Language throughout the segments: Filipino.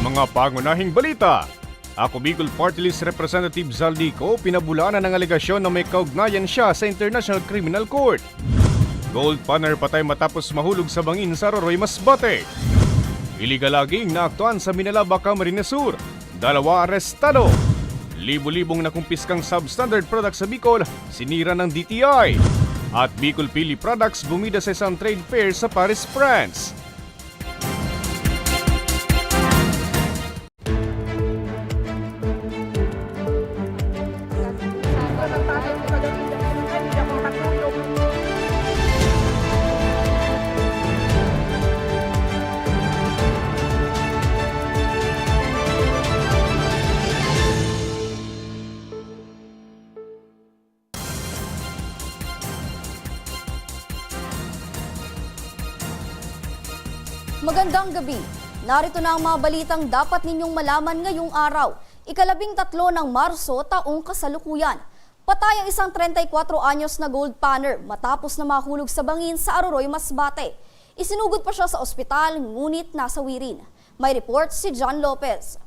mga pangunahing balita. Ako Bicol Party List Representative Zaldico pinabulaanan ng alegasyon na may kaugnayan siya sa International Criminal Court. Gold Panner patay matapos mahulog sa bangin sa Roroy Masbate. Iligal laging naaktuan sa Minalaba, Camarines Sur. Dalawa arestado. Libo-libong nakumpiskang substandard products sa Bicol, sinira ng DTI. At Bicol Pili Products bumida sa isang trade fair sa Paris, France. Magandang gabi. Narito na ang mga balitang dapat ninyong malaman ngayong araw. Ikalabing tatlo ng Marso, taong kasalukuyan. Patay ang isang 34 anyos na gold panner matapos na mahulog sa bangin sa Aroroy, Masbate. Isinugod pa siya sa ospital, ngunit nasa wirin. May report si John Lopez.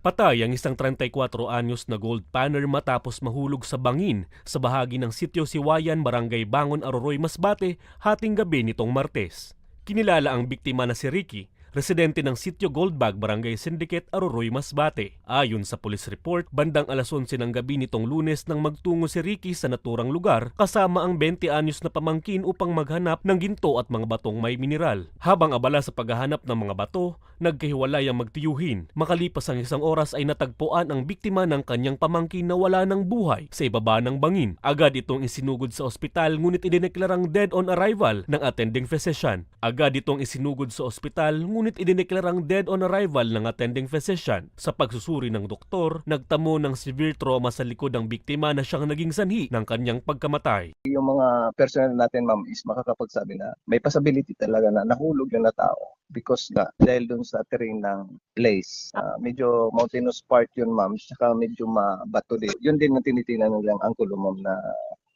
Patay ang isang 34 anyos na gold panner matapos mahulog sa bangin sa bahagi ng sityo Siwayan, Barangay Bangon, Aroroy, Masbate hating gabi nitong Martes. Kinilala ang biktima na si Ricky, residente ng sityo Goldbag, Barangay Syndicate, Aroroy, Masbate. Ayon sa police report, bandang alas 11 ng gabi nitong lunes nang magtungo si Ricky sa naturang lugar kasama ang 20 anyos na pamangkin upang maghanap ng ginto at mga batong may mineral. Habang abala sa paghahanap ng mga bato, nagkahiwalay ang magtiyuhin. Makalipas ang isang oras ay natagpuan ang biktima ng kanyang pamangkin na wala ng buhay sa ibaba ng bangin. Agad itong isinugod sa ospital ngunit idineklarang dead on arrival ng attending physician. Agad itong isinugod sa ospital ngunit idineklarang dead on arrival ng attending physician. Sa pagsusuri ng doktor, nagtamo ng severe trauma sa likod ng biktima na siyang naging sanhi ng kanyang pagkamatay. yung mga personnel natin ma'am is makakapagsabi na may possibility talaga na nahulog yung na tao because nga dahil dun sa terrain ng place ah, medyo mountainous part yun ma'am saka medyo mabato din yun din ang tinitingnan nilang anggulo ma'am na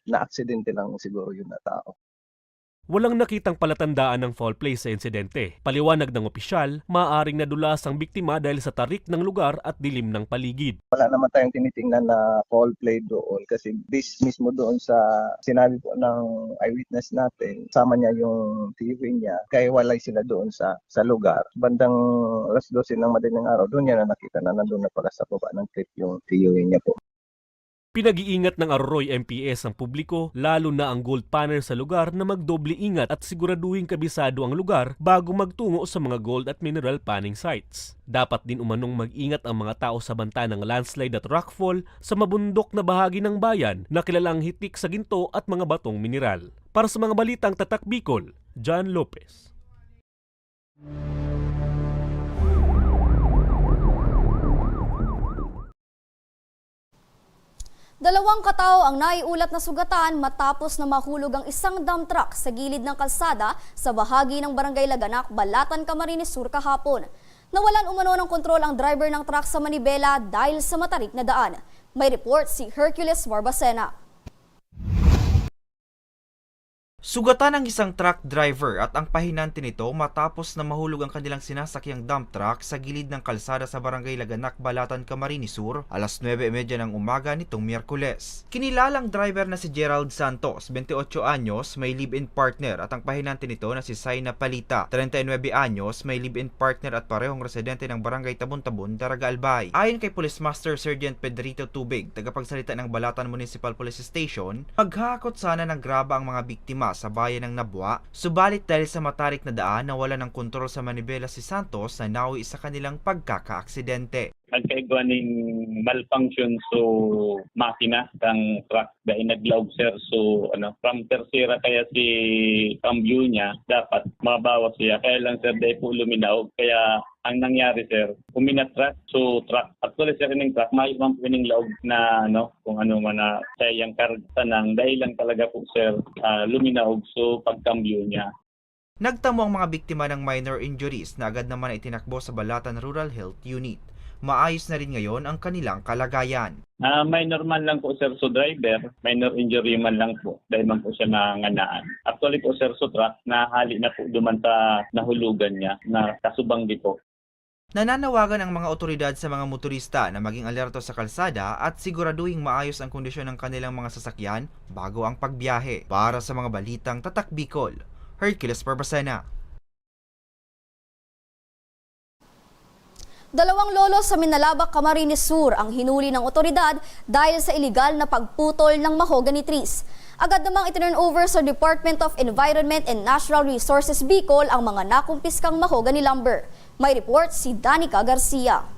na aksidente lang siguro yun na tao Walang nakitang palatandaan ng foul play sa insidente. Paliwanag ng opisyal, maaaring nadulas ang biktima dahil sa tarik ng lugar at dilim ng paligid. wala naman tayong tinitingnan na foul play doon kasi this mismo doon sa sinabi po ng eyewitness natin sama niya yung TV niya kaya walay sila doon sa sa lugar bandang alas 12 ng madaling araw doon niya na nakita na nandun na pala sa baba ng cliff yung TV niya po Pinag-iingat ng Arroy MPS ang publiko, lalo na ang gold panner sa lugar na magdoble ingat at siguraduhin kabisado ang lugar bago magtungo sa mga gold at mineral panning sites. Dapat din umanong mag-ingat ang mga tao sa banta ng landslide at rockfall sa mabundok na bahagi ng bayan na kilalang hitik sa ginto at mga batong mineral. Para sa mga balitang Tatak Bicol, John Lopez. Dalawang katao ang naiulat na sugatan matapos na mahulog ang isang dump truck sa gilid ng kalsada sa bahagi ng Barangay Laganak, Balatan, Camarines Sur kahapon. Nawalan umano ng kontrol ang driver ng truck sa Manibela dahil sa matarik na daan. May report si Hercules Barbacena. Sugatan ang isang truck driver at ang pahinante nito matapos na mahulog ang kanilang sinasakyang dump truck sa gilid ng kalsada sa barangay Laganak, Balatan, Camarines Sur alas 9.30 ng umaga nitong Miyerkules. Kinilalang driver na si Gerald Santos, 28 anyos, may live-in partner at ang pahinante nito na si Saina Palita, 39 anyos, may live-in partner at parehong residente ng barangay Tabon-Tabon, Daraga Albay. Ayon kay Police Master Sergeant Pedrito Tubig, tagapagsalita ng Balatan Municipal Police Station, maghakot sana ng graba ang mga biktima sa bayan ng Nabwa, subalit dahil sa matarik na daan nawala ng kontrol sa manibela si Santos na nawi sa kanilang pagkakaaksidente. Nagkaigwa ning malfunction so makina kang truck dahil naglaog sir. So ano from tercera kaya si cambio niya dapat mabawas siya. Kaya lang sir dahil po luminaw kaya ang nangyari sir uminat truck. So truck actually sir ning truck may man po ning laog na ano kung ano man na sayang karga nang dahil lang talaga po sir ah, luminaog. So pagcambio niya Nagtamo ang mga biktima ng minor injuries na agad naman itinakbo sa Balatan Rural Health Unit. Maayos na rin ngayon ang kanilang kalagayan. Ah, minor man lang po sir so driver, minor injury man lang po dahil man po siya nanganaan. Actually po sir so truck, nahali na po duman sa nahulugan niya na kasubanggi po. Nananawagan ang mga otoridad sa mga motorista na maging alerto sa kalsada at siguraduhing maayos ang kondisyon ng kanilang mga sasakyan bago ang pagbiyahe. Para sa mga balitang Tatak Bicol, Hercules Barbacena. Dalawang lolo sa Minalabak, Camarines Sur ang hinuli ng otoridad dahil sa iligal na pagputol ng mahogany trees. Agad namang itinurn over sa Department of Environment and Natural Resources Bicol ang mga nakumpiskang mahogany lumber. May report si Danica Garcia.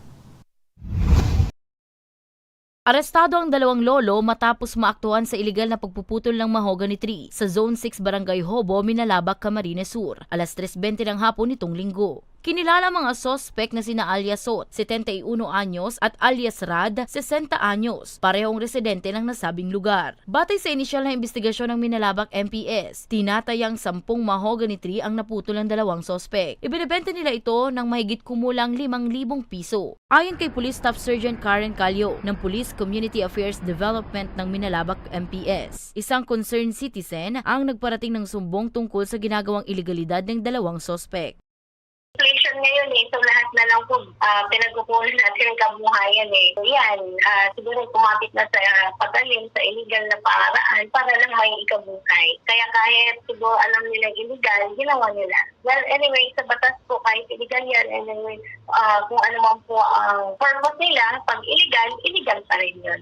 Arestado ang dalawang lolo matapos maaktuhan sa iligal na pagpuputol ng mahogany tree sa Zone 6 Barangay Hobo, Minalabak, Camarines Sur, alas 3.20 ng hapon nitong linggo. Kinilala mga sospek na sina alias Sot, 71 anyos at alias Rad, 60 anyos, parehong residente ng nasabing lugar. Batay sa inisyal na investigasyon ng Minalabak MPS, tinatayang 10 mahogany tree ang naputol ng dalawang sospek. Ibinebenta nila ito ng mahigit kumulang 5,000 piso. Ayon kay Police Staff Sergeant Karen Calio ng Police Community Affairs Development ng Minalabak MPS, isang concerned citizen ang nagparating ng sumbong tungkol sa ginagawang ilegalidad ng dalawang sospek. Inflation ngayon eh. So lahat na lang po uh, pinagkukunan natin ang kabuhayan eh. So yan, ah, siguro kumapit na sa uh, pagaling sa illegal na paaraan para lang may ikabuhay. Kaya kahit siguro alam nila illegal, ginawa nila. Well, anyway, sa batas po kahit illegal yan, anyway, ah, kung ano man po ang purpose nila, pag illegal, illegal pa rin yun.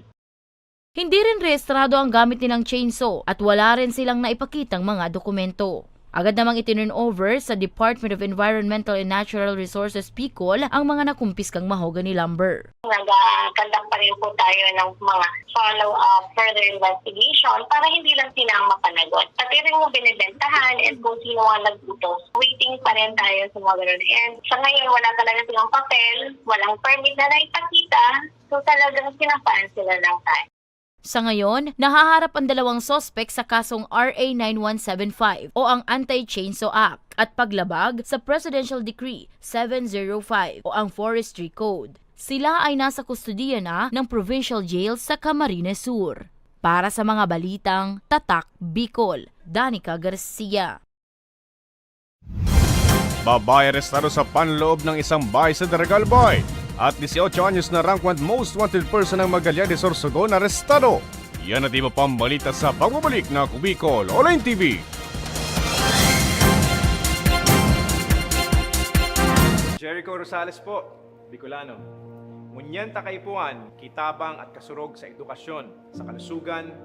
Hindi rin rehistrado ang gamit nilang chainsaw at wala rin silang naipakitang mga dokumento. Agad namang itinurn over sa Department of Environmental and Natural Resources PICOL ang mga nakumpiskang mahogany lumber. nag-conduct pa rin po tayo ng mga follow-up further investigation para hindi lang sila ang mapanagot. Pati rin yung binibentahan and kung sino ang nagbutos. Waiting pa rin tayo sa mga ganun. And sa ngayon, wala talaga silang papel, walang permit na naipakita. So talagang sinampaan sila ng tayo. Sa ngayon, nahaharap ang dalawang sospek sa kasong RA 9175 o ang Anti-Chainsaw Act at paglabag sa Presidential Decree 705 o ang Forestry Code. Sila ay nasa kustudiya na ng Provincial Jail sa Camarines Sur. Para sa mga balitang Tatak Bicol, Danica Garcia. Babae arestado sa panloob ng isang bahay sa Daragalbay. At 18 anyos na rank 1 most wanted person ng Magallanes Sorsogon arestado. Yan at iba pang balita sa pagbabalik na Kubicol Online TV. Jericho Rosales po, Bicolano. Munyenta kaipuan, kitabang at kasurog sa edukasyon, sa kalusugan,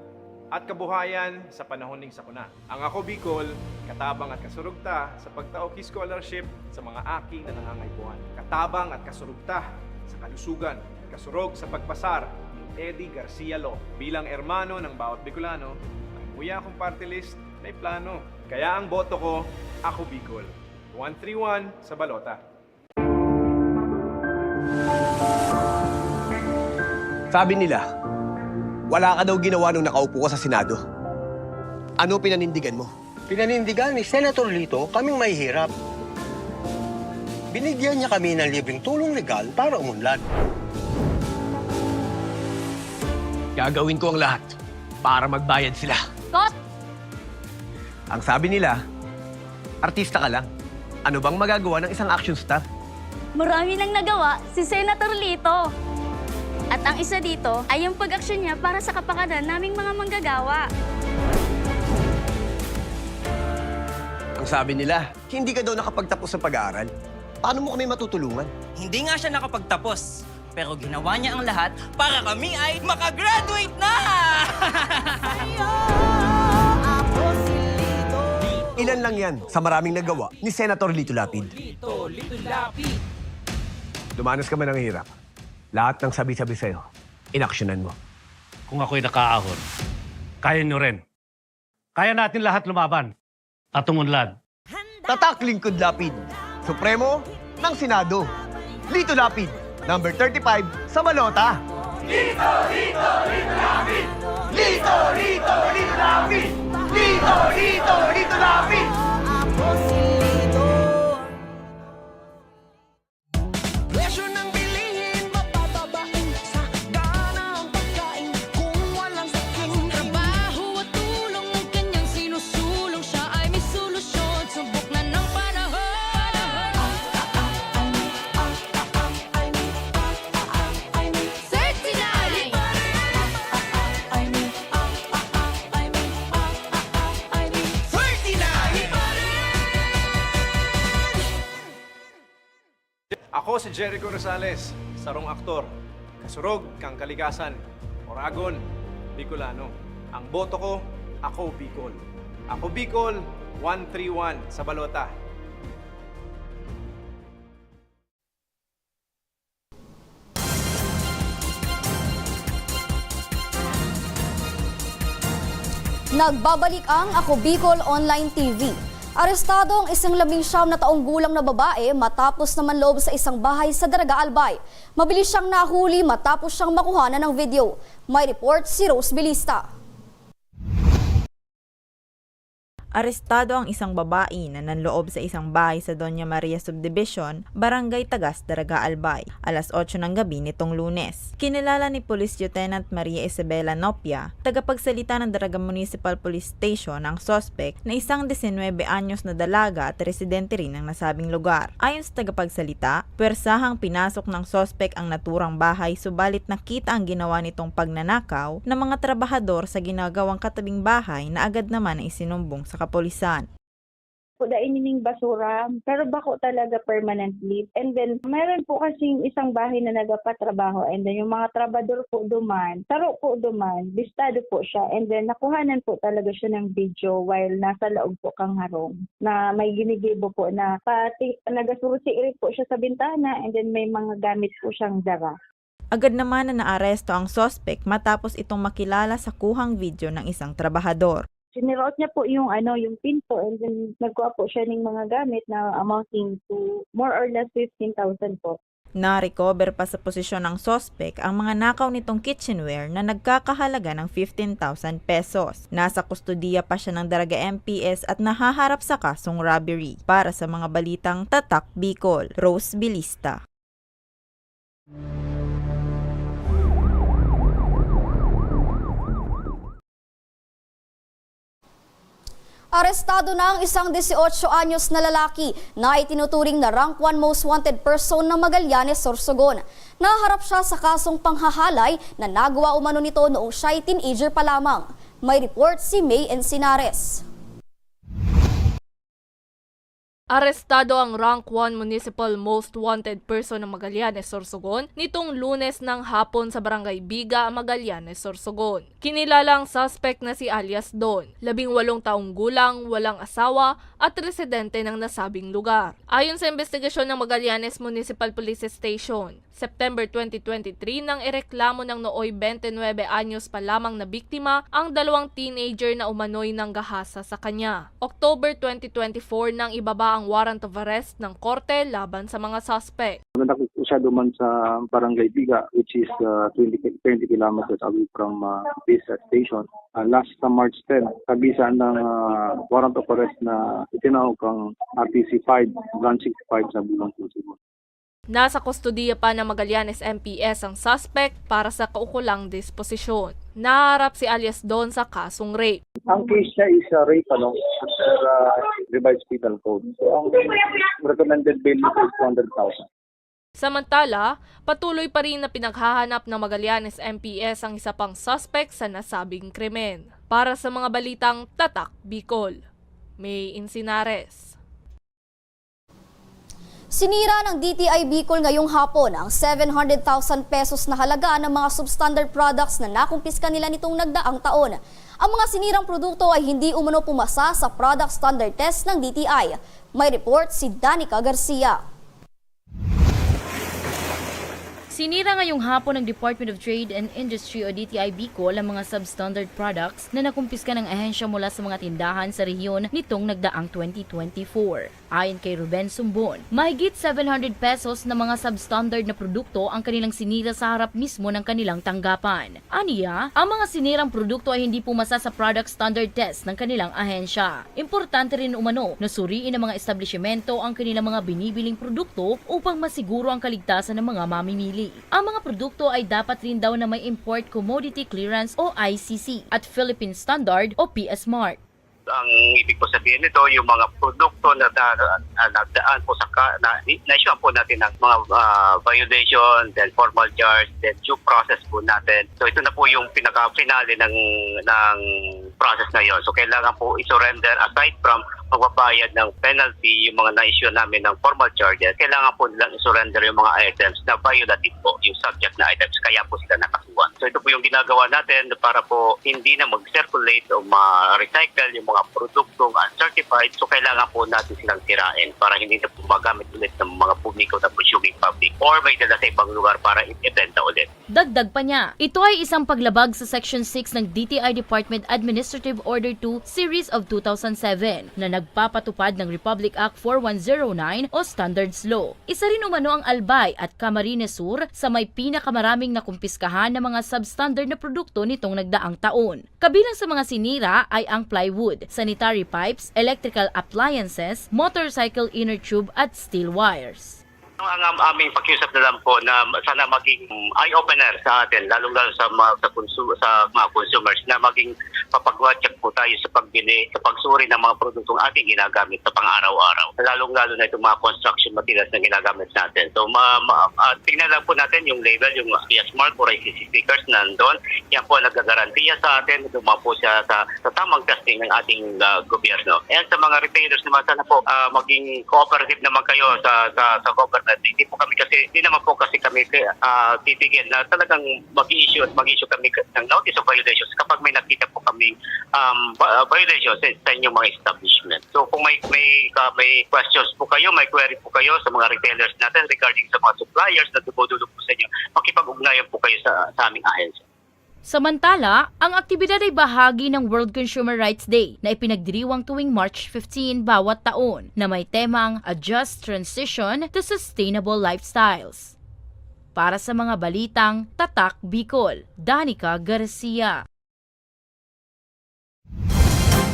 at kabuhayan sa panahon ng sakuna. Ang ako Bicol, katabang at kasurog ta sa pagtaok scholarship sa mga aki na nangangaipuan. Katabang at kasurog ta sa kalusugan, kasurog sa pagpasar ni Eddie Garcia Lo. Bilang ermano ng bawat Bicolano, ang kuya kong party list may plano. Kaya ang boto ko, ako Bicol. 131 sa balota. Sabi nila, wala ka daw ginawa nung nakaupo ka sa Senado. Ano pinanindigan mo? Pinanindigan ni Senator Lito kaming mahihirap. Binigyan niya kami ng libreng tulong legal para umunlad. Gagawin ko ang lahat para magbayad sila. Kot! Ang sabi nila, artista ka lang. Ano bang magagawa ng isang action star? Marami nang nagawa si Senator Lito. At ang isa dito ay yung pag-aksyon niya para sa kapakanan naming mga manggagawa. Ang sabi nila, hindi ka daw nakapagtapos sa pag-aaral. Paano mo kami matutulungan? Hindi nga siya nakapagtapos. Pero ginawa niya ang lahat para kami ay makagraduate na! Ilan lang yan sa maraming nagawa ni Senator Lito Lapid. Dumanas ka man ng hirap. Lahat ng sabi-sabi sa'yo, inaksyonan mo. Kung ako'y nakaahon, kaya nyo rin. Kaya natin lahat lumaban at tumunlad. Tatak Lingkod Lapid, Supremo ng Senado. Lito Lapid, number 35 sa balota. Lito, Lito, Lito Lapid! Lito, Lito, Lito Lapid! Lito, Lito, Lito Lapid! Presyo ng bilihin, si Jericho Rosales, sarong aktor. Kasurog kang kalikasan. Oragon, Bicolano. Ang boto ko, ako Bicol. Ako Bicol, 131 sa balota. Nagbabalik ang Ako Bicol Online TV. Arestado ang isang labing siyam na taong gulang na babae matapos naman loob sa isang bahay sa Daraga Albay. Mabilis siyang nahuli matapos siyang makuhanan ng video. May report si Rose Bilista. Arestado ang isang babae na nanloob sa isang bahay sa Doña Maria Subdivision, Barangay Tagas, Daraga Albay, alas 8 ng gabi nitong lunes. Kinilala ni Police Lieutenant Maria Isabela Nopia, tagapagsalita ng Daraga Municipal Police Station ang sospek na isang 19 anyos na dalaga at residente rin ng nasabing lugar. Ayon sa tagapagsalita, pwersahang pinasok ng sospek ang naturang bahay subalit nakita ang ginawa nitong pagnanakaw ng mga trabahador sa ginagawang katabing bahay na agad naman na isinumbong sa kapolisan. po inining basura, pero bako talaga permanently. And then, meron po kasing isang bahay na nagapatrabaho and then yung mga trabador po duman, taro po duman, bistado po siya and then nakuhanan po talaga siya ng video while nasa loob po kang harong na may ginigibo po na pati nagasurusi po siya sa bintana and then may mga gamit po siyang dara. Agad naman na naaresto ang sospek matapos itong makilala sa kuhang video ng isang trabahador. Sinirot niya po yung ano yung pinto and then nagkuha po siya ng mga gamit na amounting to more or less 15,000 po. Na-recover pa sa posisyon ng sospek ang mga nakaw nitong kitchenware na nagkakahalaga ng 15,000 pesos. Nasa kustudiya pa siya ng Daraga MPS at nahaharap sa kasong robbery. Para sa mga balitang Tatak Bicol, Rose Bilista. Arestado na ang isang 18 anyos na lalaki na itinuturing na rank 1 most wanted person ng Magallanes, Sorsogon. Naharap siya sa kasong panghahalay na nagawa umano nito noong siya ay teenager pa lamang. May report si May Encinares. Arestado ang rank 1 municipal most wanted person ng Magallanes, Sorsogon nitong lunes ng hapon sa barangay Biga, Magallanes, Sorsogon. Kinilala ang suspect na si alias Don, labing walong taong gulang, walang asawa at residente ng nasabing lugar. Ayon sa investigasyon ng Magallanes Municipal Police Station, September 2023 nang ireklamo ng nooy 29 anyos pa lamang na biktima ang dalawang teenager na umano'y ng gahasa sa kanya. October 2024 nang ibaba ang warrant of arrest ng korte laban sa mga suspect. Nakita siya duman sa Barangay Biga which is uh, 20, 20 kilometers away from uh, this station. Uh, last uh, March 10, kabisan ng uh, warrant of arrest na itinawag ang RTC 5, Branch 65 sa Bulong Susubo. Nasa kustodiya pa ng Magallanes MPS ang suspect para sa kaukulang disposisyon. Naharap si alias Don sa kasong rape. Ang case niya is uh, rape ano, under uh, revised penal code. So ang recommended bail is 200,000. Samantala, patuloy pa rin na pinaghahanap ng Magallanes MPS ang isa pang suspect sa nasabing krimen. Para sa mga balitang Tatak Bicol, May Insinares. Sinira ng DTI Bicol ngayong hapon ang 700,000 pesos na halaga ng mga substandard products na nakumpiska nila nitong nagdaang taon. Ang mga sinirang produkto ay hindi umano pumasa sa product standard test ng DTI. May report si Danica Garcia. Sinira ngayong hapon ng Department of Trade and Industry o DTI Bicol ang mga substandard products na nakumpiska ng ahensya mula sa mga tindahan sa rehiyon nitong nagdaang 2024. Ayon kay Ruben Sumbon, mahigit 700 pesos na mga substandard na produkto ang kanilang sinira sa harap mismo ng kanilang tanggapan. Aniya, ang mga sinirang produkto ay hindi pumasa sa product standard test ng kanilang ahensya. Importante rin umano na suriin ng mga establishmento ang kanilang mga binibiling produkto upang masiguro ang kaligtasan ng mga mamimili. Ang mga produkto ay dapat rin daw na may Import Commodity Clearance o ICC at Philippine Standard o PS Mark. Ang ibig po sabihin nito, yung mga produkto na da- na nagdaan po sa na, na po natin ng mga ah, violation, then formal charge, then due process po natin. So ito na po yung pinaka-finale ng ng process na yon. So kailangan po i-surrender aside from magbabayad ng penalty, yung mga na-issue namin ng formal charges, kailangan po nilang i-surrender yung mga items na violative po, yung subject na items, kaya po sila nakasuhan. So ito po yung ginagawa natin para po hindi na mag-circulate o ma-recycle yung mga produktong uncertified. So kailangan po natin silang sirain para hindi na po magamit ulit ng mga publiko na consuming public or may dala sa ibang lugar para i-ibenta ulit. Dagdag pa niya, ito ay isang paglabag sa Section 6 ng DTI Department Administrative Order 2 Series of 2007 na nagpapatupad ng Republic Act 4109 o Standards Law. Isa rin umano ang Albay at Camarines Sur sa may pinakamaraming nakumpiskahan ng mga substandard na produkto nitong nagdaang taon. Kabilang sa mga sinira ay ang plywood, sanitary pipes, electrical appliances, motorcycle inner tube at steel wires. Ang am- aming pakiusap na lang po na sana maging eye-opener sa atin, lalong-lalo sa mga, sa, consu- sa mga consumers na maging papagwatsak po tayo sa pagbili, sa pagsuri ng mga produktong ating ginagamit sa pang-araw-araw. Lalong-lalo na itong mga construction materials na ginagamit natin. So, ma- ma- ah, tingnan lang po natin yung label, yung yes mark or ICC stickers nandun. Yan po nagagarantiya sa atin. Duma po siya sa, sa tamang testing ng ating ah, gobyerno. And sa mga retailers naman, sana po ah, maging cooperative naman kayo sa, sa, sa government. Hindi po kami kasi, hindi naman po kasi kami uh, titigil na talagang mag-issue at mag-issue kami ng notice of violations kapag may nakita po kami um, vi- violations sa, inyong mga establishment. So kung may may ka- may questions po kayo, may query po kayo sa mga retailers natin regarding sa mga suppliers na dumudulog po sa inyo, makipag-ugnayan po kayo sa, sa aming ahensya. Samantala, ang aktibidad ay bahagi ng World Consumer Rights Day na ipinagdiriwang tuwing March 15 bawat taon na may temang A Just Transition to Sustainable Lifestyles. Para sa mga balitang Tatak Bicol, Danica Garcia.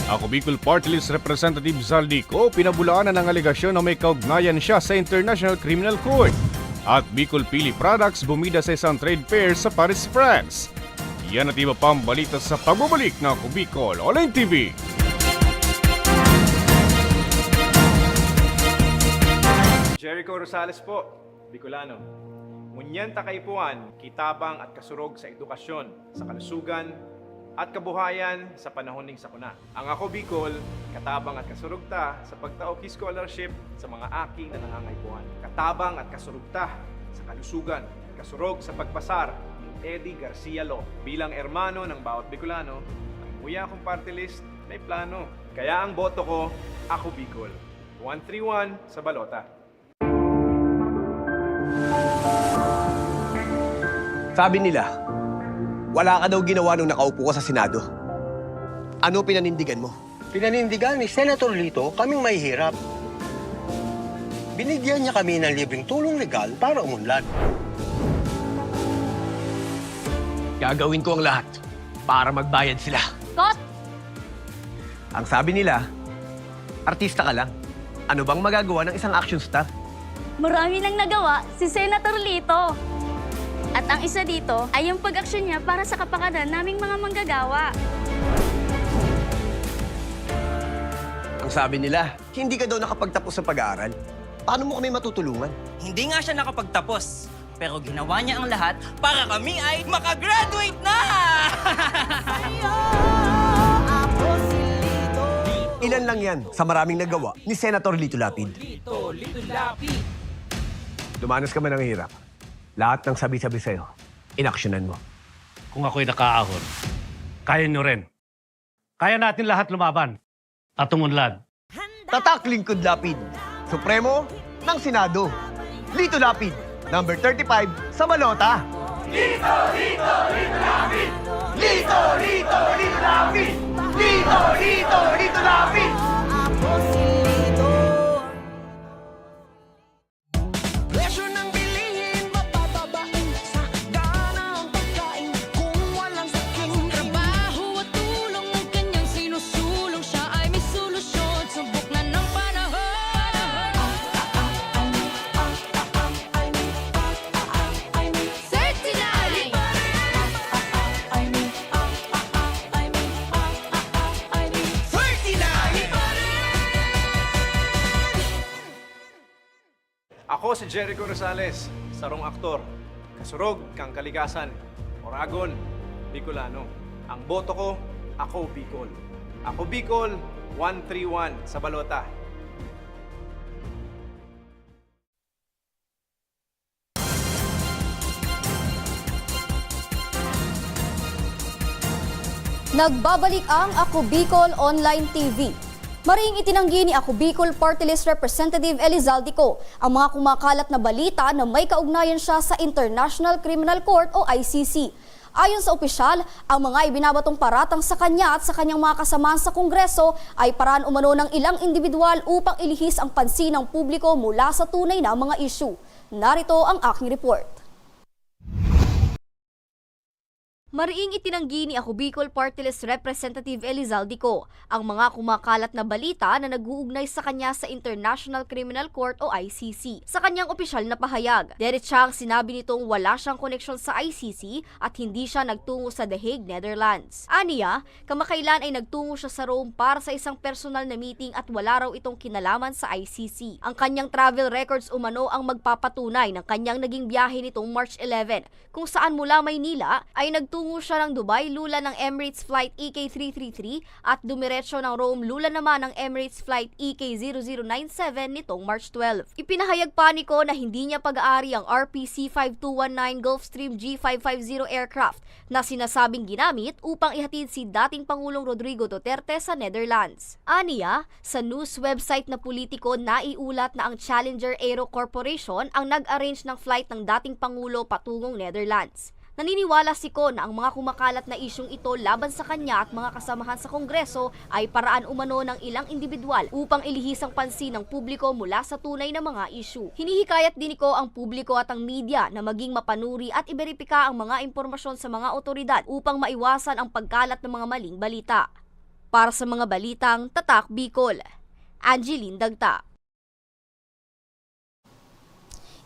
Ako Bicol Party List Representative Zaldico, pinabulaan na ng alegasyon na may kaugnayan siya sa International Criminal Court. At Bicol Pili Products bumida sa isang trade fair sa Paris, France. Yan at iba pang balita sa pagbabalik ng Ako Bicol Online TV. Jericho Rosales po, Bicolano. Ngunyan takaypuan, kitabang at kasurog sa edukasyon, sa kalusugan, at kabuhayan sa panahon ng sakuna. Ang ako Bicol, katabang at kasurog ta sa pagtaok scholarship sa mga aki na nangangaypuan. Katabang at kasurog ta sa kalusugan, kasurog sa pagpasar Eddie Garcia Lo. Bilang ermano ng bawat Bicolano, ang muya kong party list may plano. Kaya ang boto ko, ako Bicol. 131 sa balota. Sabi nila, wala ka daw ginawa nung nakaupo ka sa Senado. Ano pinanindigan mo? Pinanindigan ni Senator Lito kaming mahihirap. Binigyan niya kami ng libreng tulong legal para umunlad. Gagawin ko ang lahat para magbayad sila. Kot! Ang sabi nila, artista ka lang. Ano bang magagawa ng isang action star? Marami nang nagawa si Senator Lito. At ang isa dito ay yung pag-aksyon niya para sa kapakanan naming mga manggagawa. Ang sabi nila, hindi ka daw nakapagtapos sa pag-aaral. Paano mo kami matutulungan? Hindi nga siya nakapagtapos. Pero ginawa niya ang lahat para kami ay makagraduate na! Ilan lang yan sa maraming nagawa ni Senator Lito Lapid. Lito, Lito Lapid. Dumanas ka man ng hirap. Lahat ng sabi-sabi sa'yo, inaksyonan mo. Kung ako'y nakaahon, kaya nyo rin. Kaya natin lahat lumaban at umunlad. Tatak Lingkod Lapid, Supremo ng Senado. Lito Lapid, number 35 sa Balota. Lito, Lito, Lito Lapid! Lito, Lito, Lito Lapid! Lito, Lito, Lito Lapid! Jericho Rosales, sarong aktor. Kasurog kang kalikasan. Oragon, Bicolano. Ang boto ko, Ako Bicol. Ako Bicol, 131 sa balota. Nagbabalik ang Ako Bicol Online TV. Maring itinanggi ni Ako Bicol Party List Representative Elizaldico ang mga kumakalat na balita na may kaugnayan siya sa International Criminal Court o ICC. Ayon sa opisyal, ang mga ibinabatong paratang sa kanya at sa kanyang mga kasamahan sa Kongreso ay paraan umano ng ilang individual upang ilihis ang pansin ng publiko mula sa tunay na mga issue. Narito ang aking report. Mariing itinanggi ni Ako Bicol Party List Representative Elizaldico ang mga kumakalat na balita na nag-uugnay sa kanya sa International Criminal Court o ICC. Sa kanyang opisyal na pahayag, diretsang sinabi nitong wala siyang koneksyon sa ICC at hindi siya nagtungo sa The Hague, Netherlands. Aniya, kamakailan ay nagtungo siya sa Rome para sa isang personal na meeting at wala raw itong kinalaman sa ICC. Ang kanyang travel records umano ang magpapatunay ng kanyang naging biyahe nitong March 11 kung saan mula Maynila ay nagtungo siya ng Dubai lula ng Emirates Flight E EK333 at dumiretso ng Rome lula naman ng Emirates Flight E EK0097 nitong March 12. Ipinahayag pa ni Ko na hindi niya pag-aari ang RPC-5219 Gulfstream G550 aircraft na sinasabing ginamit upang ihatid si dating Pangulong Rodrigo Duterte sa Netherlands. Aniya, sa news website na politiko naiulat na ang Challenger Aero Corporation ang nag-arrange ng flight ng dating Pangulo patungong Netherlands. Naniniwala si Ko na ang mga kumakalat na isyong ito laban sa kanya at mga kasamahan sa Kongreso ay paraan umano ng ilang individual upang ilihis ang pansin ng publiko mula sa tunay na mga isyu. Hinihikayat din ni Ko ang publiko at ang media na maging mapanuri at iberipika ang mga impormasyon sa mga otoridad upang maiwasan ang pagkalat ng mga maling balita. Para sa mga balitang Tatak Bicol, Angeline Dagta.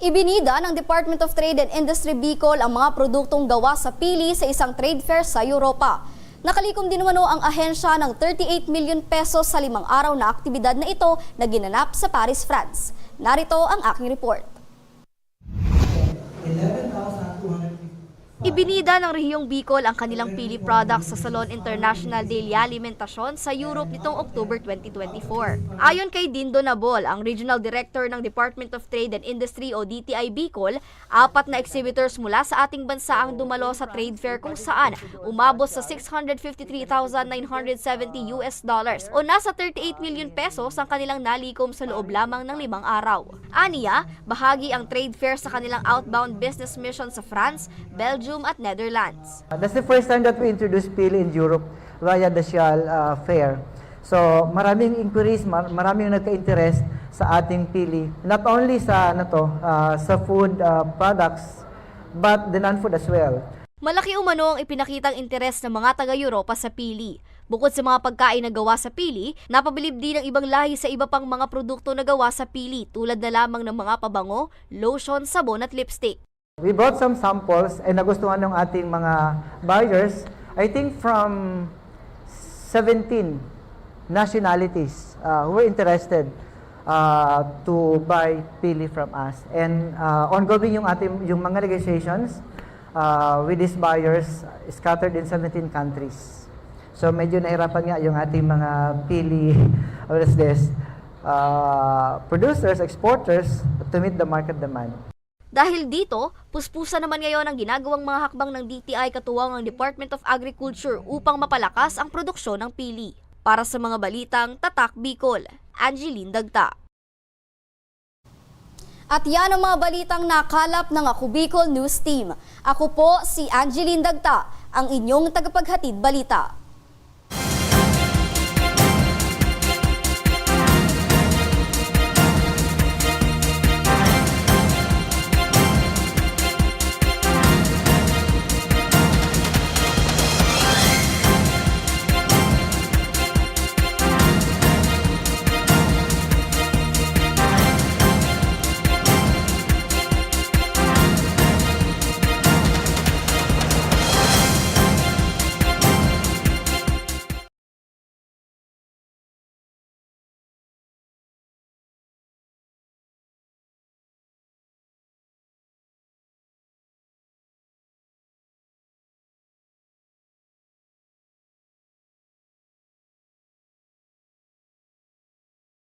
Ibinida ng Department of Trade and Industry Bicol ang mga produktong gawa sa pili sa isang trade fair sa Europa. Nakalikom din umano ang ahensya ng 38 million pesos sa limang araw na aktibidad na ito na ginanap sa Paris, France. Narito ang aking report. Ibinida ng Rehiyong Bicol ang kanilang pili products sa Salon International de Alimentacion sa Europe nitong October 2024. Ayon kay Dindo Nabol, ang Regional Director ng Department of Trade and Industry o DTI Bicol, apat na exhibitors mula sa ating bansa ang dumalo sa trade fair kung saan umabot sa 653,970 US dollars o nasa 38 million pesos ang kanilang nalikom sa loob lamang ng limang araw. Aniya, bahagi ang trade fair sa kanilang outbound business mission sa France, Belgium at Netherlands. Uh, That's the first time that we introduced PIL in Europe via the Shell uh, Fair. So maraming inquiries, mar- maraming nagka-interest sa ating pili. Not only sa ano to, uh, sa food uh, products, but the non-food as well. Malaki umano ang ipinakitang interes ng mga taga-Europa sa pili. Bukod sa mga pagkain na gawa sa pili, napabilib din ang ibang lahi sa iba pang mga produkto na gawa sa pili tulad na lamang ng mga pabango, lotion, sabon at lipstick. We brought some samples and nagustuhan ng ating mga buyers, I think from 17 nationalities uh, who were interested uh, to buy pili from us. And uh, ongoing yung ating yung mga negotiations uh, with these buyers scattered in 17 countries. So medyo nahirapan nga yung ating mga pili what is this uh, producers, exporters to meet the market demand. Dahil dito, puspusa naman ngayon ang ginagawang mga hakbang ng DTI katuwang ng Department of Agriculture upang mapalakas ang produksyon ng pili. Para sa mga balitang Tatak Bicol, Angeline Dagta. At yan ang mga balitang nakalap ng Ako Bicol News Team. Ako po si Angeline Dagta, ang inyong tagapaghatid balita.